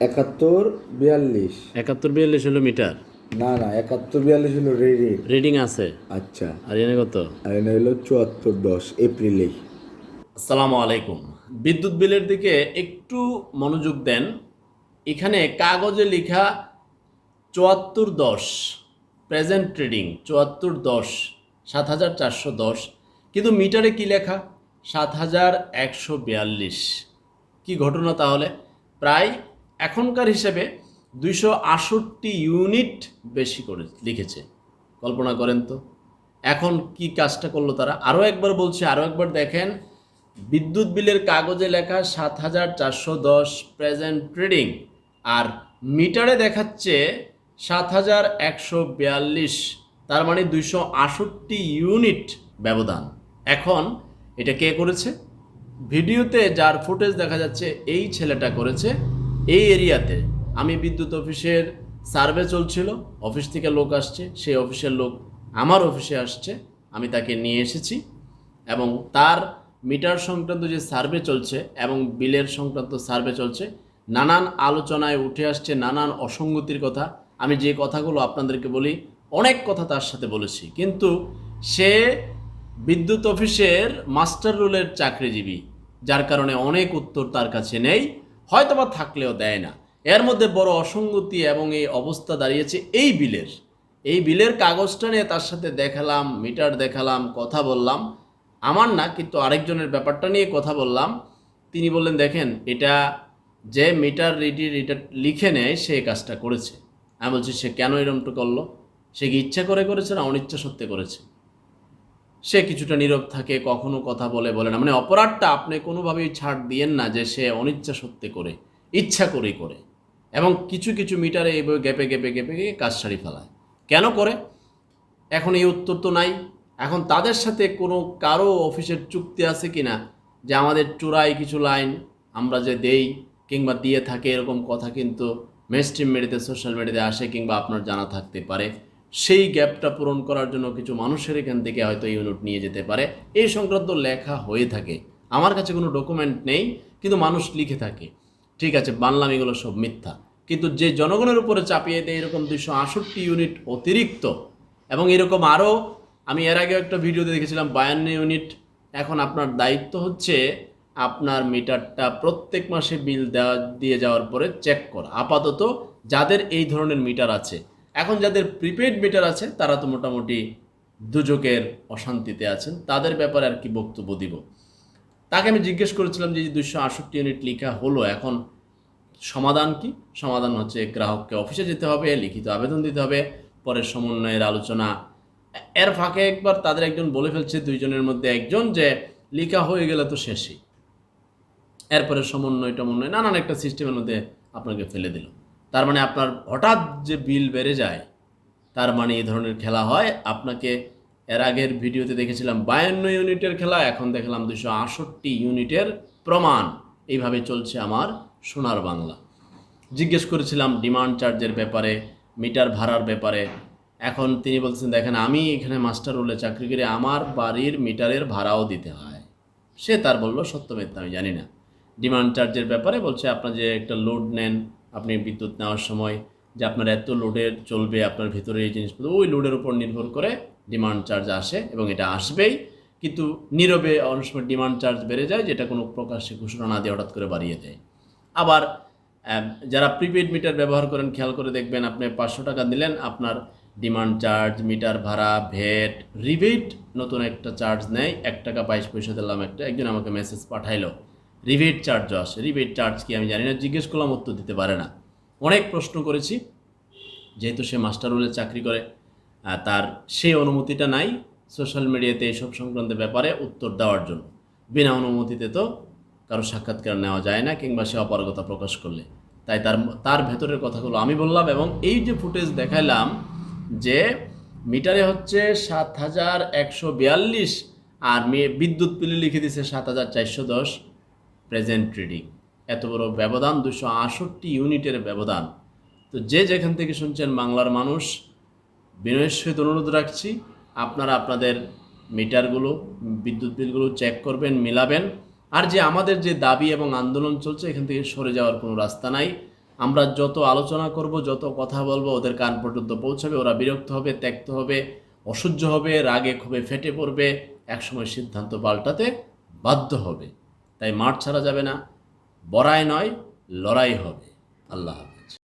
একাত্তর বিয়াল্লিশ। একাত্তর বিয়াল্লিশ হলো মিটার? না না একাত্তর বিয়াল্লিশ হলো রেডি। রিডিং আছে। আচ্ছা। আর এনে কত? আর এনে হলো চুয়াত্তর দশ এপ্রিলেই আসসালামু আলাইকুম। বিদ্যুৎ বিলের দিকে একটু মনোযোগ দেন। এখানে কাগজে লেখা চুয়াত্তর দশ প্রেজেন্ট ট্রেডিং চুয়াত্তর দশ সাত হাজার চারশো দশ। কিন্তু মিটারে কি লেখা? সাত হাজার একশো বিয়াল্লিশ। কী ঘটনা তাহলে? প্রায় এখনকার হিসেবে দুইশো আষট্টি ইউনিট বেশি করে লিখেছে। কল্পনা করেন তো। এখন কি কাজটা করল তারা? আরও একবার বলছে, আরও একবার দেখেন। বিদ্যুৎ বিলের কাগজে লেখা সাত হাজার চারশো দশ প্রেজেন্ট ট্রেডিং আর মিটারে দেখাচ্ছে সাত হাজার একশো বিয়াল্লিশ, তার মানে দুইশো আষট্টি ইউনিট ব্যবধান। এখন এটা কে করেছে? ভিডিওতে যার ফুটেজ দেখা যাচ্ছে, এই ছেলেটা করেছে। এই এরিয়াতে আমি বিদ্যুৎ অফিসের সার্ভে চলছিল, অফিস থেকে লোক আসছে, সেই অফিসের লোক আমার অফিসে আসছে, আমি তাকে নিয়ে এসেছি এবং তার মিটার সংক্রান্ত যে সার্ভে চলছে এবং বিলের সংক্রান্ত সার্ভে চলছে, নানান আলোচনায় উঠে আসছে, নানান অসঙ্গতির কথা। আমি যে কথাগুলো আপনাদেরকে বলি, অনেক কথা তার সাথে বলেছি। কিন্তু সে বিদ্যুৎ অফিসের মাস্টার রোলের চাকরিজীবী, যার কারণে অনেক উত্তর তার কাছে নেই। হয়তোবা থাকলেও দেয় না। এর মধ্যে বড় অসঙ্গতি এবং এই অবস্থা দাঁড়িয়েছে এই বিলের। এই বিলের কাগজটা নিয়ে তার সাথে দেখালাম, মিটার দেখালাম, কথা বললাম। আমার না, কিন্তু আরেকজনের ব্যাপারটা নিয়ে কথা বললাম। তিনি বললেন, দেখেন, এটা যে মিটার রিডি এটা লিখে নেয়, সে কাজটা করেছে। আমি বলছি, সে কেন এরমটা করল? সে কি ইচ্ছা করে করেছে না অনিচ্ছা সত্ত্বে করেছে? সে কিছুটা নীরব থাকে, কখনো কথা বলে বলে না। মানে অপরাধটা আপনি কোনোভাবেই ছাড় দিয়েন না যে সে অনিচ্ছা সত্যি করে, ইচ্ছা করেই করে। এবং কিছু কিছু মিটারে এইভাবে গেপে গেপে গেপে, গিয়ে কাজ সারি ফেলায়। কেন করে? এখন এই উত্তর তো নাই। এখন তাদের সাথে কোনো কারও অফিসের চুক্তি আছে কি না যে আমাদের চূড়ায় কিছু লাইন আমরা যে দেই কিংবা দিয়ে থাকে এরকম কথা কিন্তু মেনস্ট্রিম মিডিয়াতে সোশ্যাল মিডিয়াতে আসে কিংবা আপনার জানা থাকতে পারে। সেই গ্যাপটা পূরণ করার জন্য কিছু মানুষের এখান থেকে হয়তো ইউনিট নিয়ে যেতে পারে। এই সংক্রান্ত লেখা হয়ে থাকে। আমার কাছে কোনো ডকুমেন্ট নেই, কিন্তু মানুষ লিখে থাকে। ঠিক আছে, বানলাম, এগুলো সব মিথ্যা। কিন্তু যে জনগণের উপরে চাপিয়ে দেয় এরকম দুশো আষট্টি ইউনিট অতিরিক্ত, এবং এরকম আরও আমি এর আগে একটা ভিডিওতে দেখেছিলাম, বায়ান্ন ইউনিট এখন আপনার দায়িত্ব হচ্ছে আপনার মিটারটা প্রত্যেক মাসে বিল দেওয়া, দিয়ে যাওয়ার পরে চেক করা। আপাতত যাদের এই ধরনের মিটার আছে এখন যাদের প্রিপেড মিটার আছে, তারা তো মোটামুটি দুযোগের অশান্তিতে আছেন। তাদের ব্যাপারে আর কি বক্তব্য দিব? তাকে আমি জিজ্ঞেস করেছিলাম যে দুশো আষট্টি ইউনিট লেখা হলো, এখন সমাধান কি? সমাধান হচ্ছে গ্রাহককে অফিসে যেতে হবে, লিখিত আবেদন দিতে হবে পরে সমন্বয়ের আলোচনা। এর ফাঁকে একবার তাদের একজন বলে ফেলছে দুইজনের মধ্যে একজন যে, লিখা হয়ে গেলে তো শেষই। এরপরে সমন্বয় টমন্বয় নানান একটা সিস্টেমের মধ্যে আপনাকে ফেলে দিল। তার মানে আপনার হঠাৎ যে বিল বেড়ে যায়, তার মানে এই ধরনের খেলা হয়। আপনাকে এর আগের ভিডিওতে দেখেছিলাম, বায়ান্ন ইউনিটের খেলা, এখন দেখলাম দুশো আষট্টি ইউনিটের প্রমাণ। এইভাবে চলছে আমার সোনার বাংলা। জিজ্ঞেস করেছিলাম ডিমান্ড চার্জের ব্যাপারে, মিটার ভাড়ার ব্যাপারে। এখন তিনি বলছেন, দেখেন, আমি এখানে মাস্টার রোলে চাকরি করে আমার বাড়ির মিটারের ভাড়াও দিতে হয়। সে তার বলল, সত্য মিথ্যা, আমি জানি না। ডিমান্ড চার্জের ব্যাপারে বলছে, আপনার যে একটা লোড নেন আপনি বিদ্যুৎ নেওয়ার সময় যে আপনার এত লোডের চলবে আপনার ভিতরে এই জিনিসগুলো, ওই লোডের উপর নির্ভর করে ডিমান্ড চার্জ আসে এবং এটা আসবেই। কিন্তু নীরবে অনেক সময় ডিমান্ড চার্জ বেড়ে যায়, যেটা কোনো প্রকাশ্যে ঘোষণা না দিয়ে হঠাৎ করে বাড়িয়ে দেয়। আবার যারা প্রিপেড মিটার ব্যবহার করেন, খেয়াল করে দেখবেন আপনি পাঁচশো টাকা দিলেন, আপনার ডিমান্ড চার্জ মিটার ভাড়া, ভেট রিবেট নতুন একটা চার্জ নেয়, এক টাকা বাইশ পয়সা দিলাম একটা, একজন আমাকে মেসেজ পাঠাইলো। রিবেট চার্জও আসে। রিবেট চার্জ কি আমি জানি না, জিজ্ঞেস করলাম, উত্তর দিতে পারে না। অনেক প্রশ্ন করেছি, যেহেতু সে মাস্টার রোলে চাকরি করে তার সেই অনুমতিটা নাই সোশ্যাল মিডিয়াতে এইসব সংক্রান্ত ব্যাপারে উত্তর দেওয়ার জন্য। বিনা অনুমতিতে তো কারও সাক্ষাৎকার নেওয়া যায় না, কিংবা সে অপারগতা প্রকাশ করলে। তাই তার তার ভেতরের কথাগুলো আমি বললাম, এবং এই যে ফুটেজ দেখাইলাম যে মিটারে হচ্ছে সাত হাজার একশো বিয়াল্লিশ, আর মেয়ে বিদ্যুৎ বিলে লিখে দিছে সাত হাজার চারশো দশ প্রেজেন্ট ট্রেডিং এত বড় ব্যবধান দুশো আষট্টি ইউনিটের ব্যবধান। তো যে যেখান থেকে শুনছেন বাংলার মানুষ, বিনয়ের সহিত অনুরোধ রাখছি, আপনারা আপনাদের মিটারগুলো, বিদ্যুৎ বিলগুলো চেক করবেন, মিলাবেন। আর যে আমাদের যে দাবি এবং আন্দোলন চলছে, এখান থেকে সরে যাওয়ার কোনো রাস্তা নাই। আমরা যত আলোচনা করব, যত কথা বলব, ওদের কান পর্যন্ত পৌঁছাবে, ওরা বিরক্ত হবে, ত্যক্ত হবে, অসহ্য হবে, রাগে ক্ষোভে ফেটে পড়বে, একসময় সিদ্ধান্ত পাল্টাতে বাধ্য হবে। তাই মাঠ ছাড়া যাবে না। বড়াই নয় লড়াই হবে। আল্লাহ হাফিজ।